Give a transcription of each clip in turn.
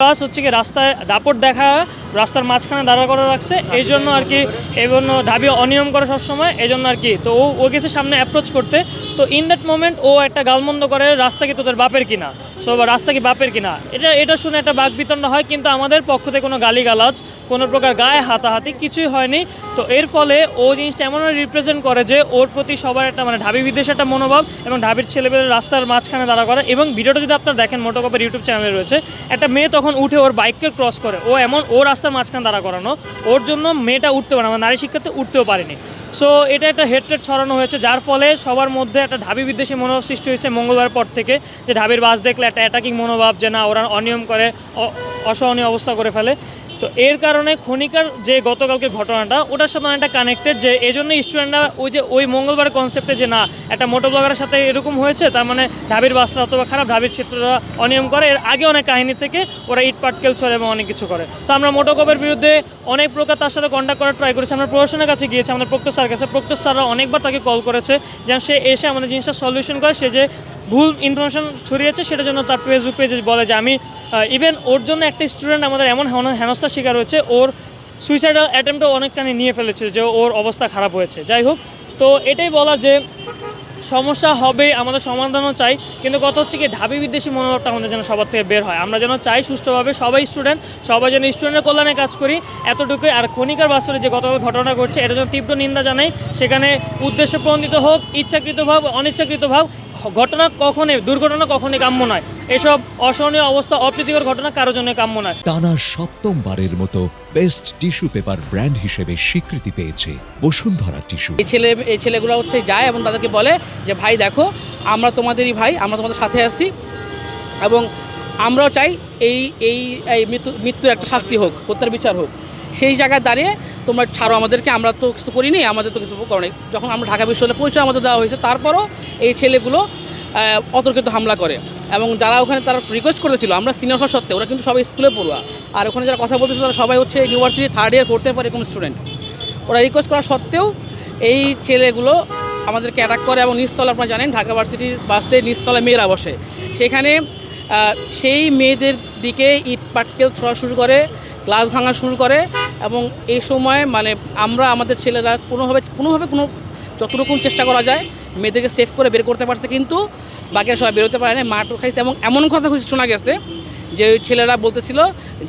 বাস হচ্ছে কি রাস্তায় দাপট দেখা রাস্তার মাঝখানে দাঁড়া করে রাখছে। এই জন্য আর কি, এই জন্য ঢাবি অনিয়ম করে সবসময়, এই জন্য আর কি। তো ও ও গেছে সামনে অ্যাপ্রোচ করতে। তো ইন দ্যাট মোমেন্ট ও একটা গালমন্দ করে, রাস্তা কি তোদের বাপের কিনা? সো রাস্তা কি বাপের কিনা? এটা এটা শুনে একটা বাক বিতণ্ড হয়, কিন্তু আমাদের পক্ষ থেকে কোনো গালিগালাজ, কোনো প্রকার গায়ে হাতাহাতি কিছুই হয়নি। তো এর ফলে ও জিনিসটা এমন রিপ্রেজেন্ট করে যে, ওর প্রতি সবার একটা মানে ঢাবি বিদেশে একটা মনোভাব এবং ঢাবির ছেলেমেয়েদের রাস্তার মাঝখানে দাঁড়া করে এবং ভিডিওটা যদি আপনারা দেখেন, মোটোকপের ইউটিউব চ্যানেলে রয়েছে, একটা মেয়ে তখন উঠে ওর বাইককে ক্রস করে। ও এমন, ও রাস্তার মাঝখানে দাঁড়া করানো। ওর জন্য মেয়েটা উঠতে পারে না মানে নারী শিক্ষার্থী উঠতেও পারেনি। সো এটা একটা হেডটেড ছড়ানো হয়েছে, যার ফলে সবার মধ্যে একটা ঢাবি বিদ্বেষী মনোভাব সৃষ্টি হয়েছে মঙ্গলবার পর থেকে। যে ঢাবির বাস দেখলে একটা অ্যাটাকিং মনোভাব যে না, ওরা অনিয়ম করে অসহনীয় অবস্থা করে ফেলে। তো এর কারণে খনিকার যে গতকালকে ঘটনাটা, ওটার সাথে অনেকটা কানেক্টেড যে এই জন্য স্টুডেন্টরা ওই যে, ওই মঙ্গলবার কনসেপ্টে যে না, একটা মোটো ব্লগারের সাথে এরকম হয়েছে, তার মানে ঢাবির বাসটা অথবা খারাপ ঢাবির চিত্ররা অনিয়ম করে। এর আগে অনেক কাহিনী থেকে ওরা ইট পাটকেল ছড়ে এবং অনেক কিছু করে। তো আমরা মোটোকপের বিরুদ্ধে অনেক প্রকার তার সাথে কন্ট্যাক্ট করার ট্রাই করেছি। আমরা প্রশাসনের কাছে গিয়েছি, আমাদের প্রক্টর স্যার কাছে। প্রক্টর স্যাররা অনেকবার তাকে কল করেছে, যেন সে এসে আমাদের জিনিসটা সলিউশন করে। সে যে ভুল ইনফরমেশন ছড়িয়েছে, সেটার জন্য তার ফেসবুক পেজে বলে যে, আমি ইভেন ওর জন্য একটা স্টুডেন্ট আমাদের এমন হেন- হেনস্থার শিকার হয়েছে। ওর সুইসাইডাল অ্যাটেম্পটও অনেকখানি নিয়ে ফেলেছে যে ওর অবস্থা খারাপ হয়েছে। যাই হোক, তো এটাই বলা যে সমস্যা হবে আমাদের সমাধানও চাই। কিন্তু কথা হচ্ছে কি, ঢাবি বিদ্বেষী মনোভাবটা আমাদের যেন সবার থেকে বের হয়। আমরা যেন চাই সুষ্ঠুভাবে সবাই স্টুডেন্ট সবাই যেন স্টুডেন্টের কল্যাণে কাজ করি। এতটুকুই আর খনিকার বাস্তবে যে গতকাল ঘটনা ঘটছে, এটা যেন তীব্র নিন্দা জানাই। সেখানে উদ্দেশ্য প্রণোদিত হোক, ইচ্ছাকৃত ভাব, অনিচ্ছাকৃত ভাব ঘটনা কখনই দুর্ঘটনা কখনই কাম্য নয়। এসব অসহনীয় অবস্থা অপ্রীতিকর ঘটনা কারোর জন্য কাম্য নয়। টানা সপ্তমবারের মতো বেস্ট টিস্যু পেপার ব্র্যান্ড হিসেবে স্বীকৃতি পেয়েছে বসুন্ধরা টিস্যু। এই ছেলে এই ছেলেগুলো হচ্ছে যায় এবং তাদেরকে বলে যে ভাই দেখো আমরা তোমাদেরই ভাই আমরা তোমাদের সাথে আছি এবং আমরাও চাই এই এই এই মৃত্যু মৃত্যুর একটা শাস্তি হোক হত্যার বিচার হোক। সেই জায়গায় দাঁড়িয়ে তোমরা ছাড়ো আমাদেরকে, আমরা তো কিছু করিনি আমাদের তো কিছু করো যখন আমরা ঢাকা বিশ্ববিদ্যালয়ে পরিচয় আমাদের দেওয়া হয়েছে। তারপরও এই ছেলেগুলো অতর্কিত হামলা করে। এবং যারা ওখানে তারা রিকোয়েস্ট করেছিল, আমরা সিনিয়র হওয়া সত্ত্বেও, ওরা কিন্তু সবাই স্কুলে পড়ুয়া। আর ওখানে যারা কথা বলতেছিল তারা সবাই হচ্ছে ইউনিভার্সিটি থার্ড ইয়ার ইয়ার পর এরকম স্টুডেন্ট ওরা রিকোয়েস্ট করা সত্ত্বেও এই ছেলেগুলো আমাদেরকে অ্যাটাক করে এবং নিচতলা আপনারা জানেন, ঢাকা ভার্সিটির বাসে নিচতলা মেয়েরা বসে। সেখানে সেই মেয়েদের দিকে ইট পাটকেল ছোড়া শুরু করে। গ্লাস ভাঙা শুরু করে এবং এই সময় মানে আমরা, আমাদের ছেলেরা কোনোভাবে কোনোভাবে কোনো যতটুকু চেষ্টা করা যায় মেয়েদেরকে সেভ করে বের করতে পারছে, কিন্তু বাকিরা সবাই বেরোতে পারে না মারটোর খাইছে এবং এমন কথা শোনা গেছে যে ওই ছেলেরা বলতেছিল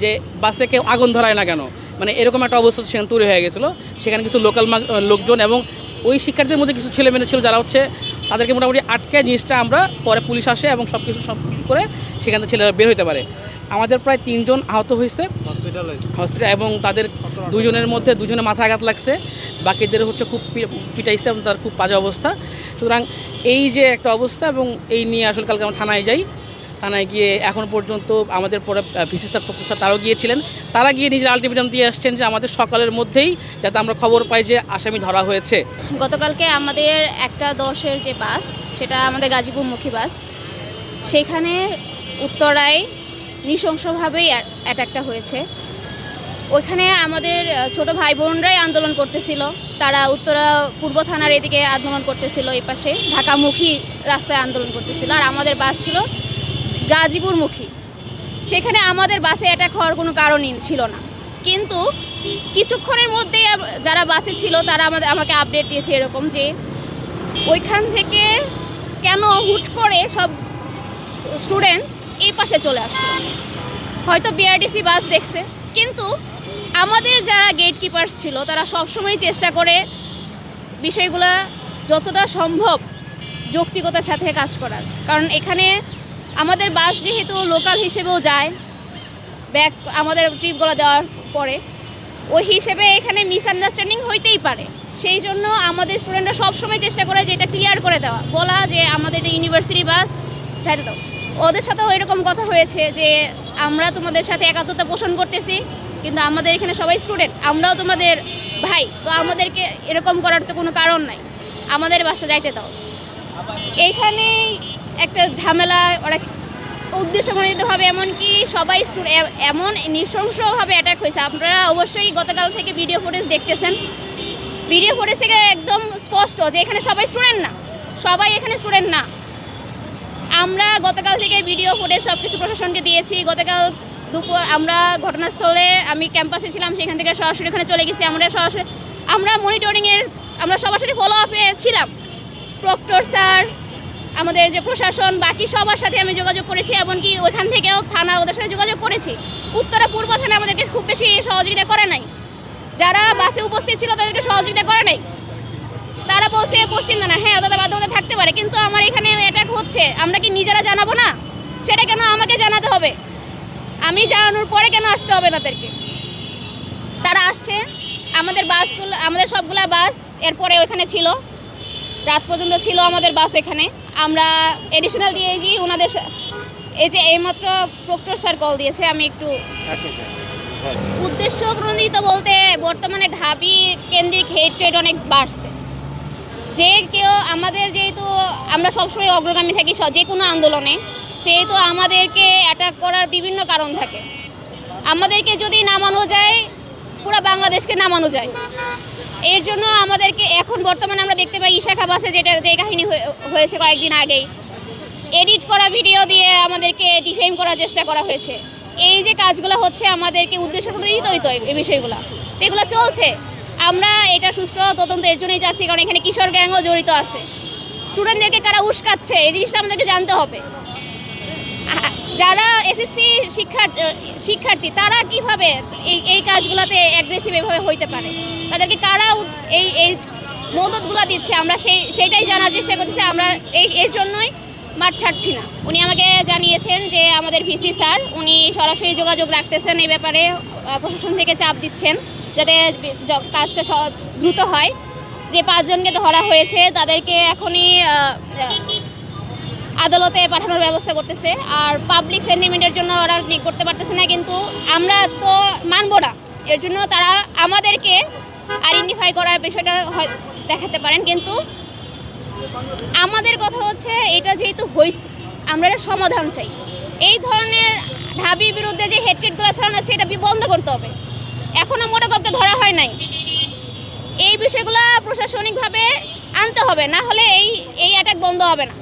যে বাসে কেউ আগুন ধরায় না কেন। মানে এরকম একটা অবস্থা সেখানে তৈরি হয়ে গেছিল। সেখানে কিছু লোকাল লোকজন এবং ওই শিক্ষার্থীদের মধ্যে কিছু ছেলে মেয়ে ছিল যারা হচ্ছে তাদেরকে মোটামুটি আটকে জিনিসটা আমরা পরে পুলিশ আসে এবং সব কিছু সব করে সেখান থেকে ছেলেরা বের হতে পারে। আমাদের প্রায় তিনজন আহত হয়েছে। হসপিটাল এবং তাদের দুজনের মধ্যে দুজনে মাথা আঘাত লাগছে। বাকিদের হচ্ছে খুব পি- পিটাইছে এবং তার খুব বাজে অবস্থা। সুতরাং এই যে একটা অবস্থা এবং এই নিয়ে আসলে কালকে আমরা থানায় যাই। থানায় গিয়ে এখন পর্যন্ত আমাদের পরে ভিসি স্যার প্রফেসর তারাও গিয়েছিলেন। তারা গিয়ে নিজের আলটিমেটাম দিয়ে আসছেন যে আমাদের সকালের মধ্যেই যাতে আমরা খবর পাই যে আসামি ধরা হয়েছে। গতকালকে আমাদের একটা দশের যে বাস সেটা আমাদের গাজীপুরমুখী বাস। সেখানে উত্তরায় নৃশংসভাবেই অ্যাটাকটা হয়েছে। ওইখানে আমাদের ছোট ভাই বোনরাই আন্দোলন করতেছিল। তারা উত্তরা, পূর্ব থানার এদিকে আন্দোলন করতেছিল এই পাশে। ঢাকামুখী রাস্তায় আন্দোলন করতেছিল। আর আমাদের বাস ছিল গাজীপুরমুখী। সেখানে আমাদের বাসে অ্যাটাক হওয়ার কোনো কারণই ছিল না। কিন্তু কিছুক্ষণের মধ্যেই যারা বাসে ছিল, তারা আমাদের, আমাকে আপডেট দিয়েছে এরকম যে ওইখান থেকে কেন হুট করে সব স্টুডেন্ট এই পাশে চলে আসলো। হয়তো বিআরটিসি বাস দেখছে, কিন্তু আমাদের যারা গেট কিপার্স ছিল, তারা সবসময় চেষ্টা করে বিষয়গুলো যতটা সম্ভব যৌক্তিকতার সাথে কাজ করার। কারণ এখানে আমাদের বাস যেহেতু লোকাল হিসেবেও যায় ব্যাক আমাদের ট্রিপগুলো দেওয়ার পরে, ওই হিসেবে এখানে মিসআন্ডারস্ট্যান্ডিং হইতেই পারে। সেই জন্য আমাদের স্টুডেন্টরা সবসময় চেষ্টা করে যে এটা ক্লিয়ার করে দেওয়া। বলা যে আমাদের ইউনিভার্সিটি বাস যাইতে দাও। ওদের সাথেও এরকম কথা হয়েছে যে আমরা তোমাদের সাথে একাত্মতা পোষণ করতেছি, কিন্তু আমাদের এখানে সবাই স্টুডেন্ট আমরাও তোমাদের ভাই, তো আমাদেরকে এরকম করার তো কোনো কারণ নাই। আমাদের বাসা যাইতে দাও। এইখানে একটা ঝামেলা, ওরা উদ্দেশ্যমণ্ডিতভাবে এমনকি সবাই এমন নৃশংসভাবে অ্যাটাক হয়েছে। আপনারা অবশ্যই গতকাল থেকে ভিডিও ফুটেজ দেখতেছেন। ভিডিও ফুটেজ থেকে একদম স্পষ্ট যে এখানে সবাই স্টুডেন্ট না। সবাই এখানে স্টুডেন্ট না। আমরা গতকাল থেকে ভিডিও ফুটেজ সব কিছু প্রশাসনকে দিয়েছি। গতকাল দুপুর আমরা ঘটনাস্থলে আমি ক্যাম্পাসে ছিলাম, সেখান থেকে সরাসরি ওখানে চলে গেছি। আমরা সরাসরি আমরা মনিটরিংয়ের আমরা সবার সাথে ফলো আপে ছিলাম। প্রক্টর স্যার আমাদের যে প্রশাসন, বাকি সবার সাথে আমি যোগাযোগ করেছি, এমনকি ওইখান থেকেও থানা ওদের সাথে যোগাযোগ করেছি। উত্তরা পূর্ব থানা আমাদেরকে খুব বেশি সহযোগিতা করে নাই। যারা বাসে উপস্থিত ছিল তাদেরকে সহযোগিতা করে নাই। তারা বলছে পশ্চিম না হ্যাঁ ওদের বাধ্যবাধা থাকতে পারে কিন্তু আমার এখানে অ্যাটাক হচ্ছে আমরা কি নিজেরা জানাব না? সেটা কেন আমাকে জানাতে হবে? আমি জানানোর পরে কেন আসতে হবে তাদেরকে? তারা আসছে আমাদের বাসগুলো আমাদের সবগুলা বাস এরপরে ওইখানে ছিল রাত পর্যন্ত ছিল আমাদের বাস এখানে। আমরা এডিশনাল দিয়েছি ওনাদের এই যে এইমাত্র প্রক্টর স্যার কল দিয়েছে আমি একটু উদ্দেশ্য প্রণোদিত বলতে বর্তমানে ঢাবি কেন্দ্রিক হেড ট্রেড অনেক বাড়ছে। যে কেউ আমাদের যেহেতু আমরা সবসময় অগ্রগামী থাকি যে কোনো আন্দোলনে, সেহেতু আমাদেরকে অ্যাটাক করার বিভিন্ন কারণ থাকে। আমাদেরকে যদি নামানো যায়, পুরো বাংলাদেশকে নামানো যায়। এর জন্য আমাদেরকে এখন বর্তমানে আমরা দেখতে পাই ইশাখা বাসে যেটা যে কাহিনী হয়ে- হয়েছে কয়েকদিন আগেই। এডিট করা ভিডিও দিয়ে আমাদেরকে ডিফেম করার চেষ্টা করা হয়েছে। এই যে কাজগুলো হচ্ছে, আমাদেরকে উদ্দেশ্য প্রণোদিতই তো এই বিষয়গুলো। তো এগুলো চলছে। আমরা এটা সুষ্ঠু তদন্ত এর জন্যই যাচ্ছি, কারণ এখানে কিশোর গ্যাংও জড়িত আছে। স্টুডেন্টদেরকে কারা উস্কাচ্ছে, এই জিনিসটা আমাদেরকে জানতে হবে। যারা এসএসসি শিক্ষার্থী শিক্ষার্থী, তারা কীভাবে এই এই কাজগুলোতে অ্যাগ্রেসিভ এভাবে হইতে পারে? তাদেরকে কারা এই এই মদতগুলো দিচ্ছে? আমরা সেই, সেইটাই জানার চেষ্টা করতেছি, আমরা এই, এর জন্যই মাঠ ছাড়ছি না। উনি আমাকে জানিয়েছেন যে আমাদের ভিসি স্যার, উনি সরাসরি যোগাযোগ রাখতেছেন এই ব্যাপারে প্রশাসন থেকে চাপ দিচ্ছেন। যাতে কাজটা দ্রুত হয়। যে পাঁচজনকে ধরা হয়েছে, তাদেরকে এখনই আদালতে পাঠানোর ব্যবস্থা করতেছে। আর পাবলিক সেন্টিমেন্টের জন্য ওরা করতে পারতেছে না, কিন্তু আমরা তো মানবো না। এর জন্য তারা আমাদেরকে আইডেন্টিফাই করার বিষয়টা দেখাতে পারেন। কিন্তু আমাদের কথা হচ্ছে, এটা যেহেতু হয়েছে আমরা সমাধান চাই। এই ধরনের ঢাবির বিরুদ্ধে যে হেট্রেটগুলো ছড়ানো হচ্ছে, এটা বন্ধ করতে হবে। এখনও ধরা হয় নাই। এই বিষয়গুলো প্রশাসনিকভাবে আনতে হবে, না হলে এই এই অ্যাটাক বন্ধ হবে না।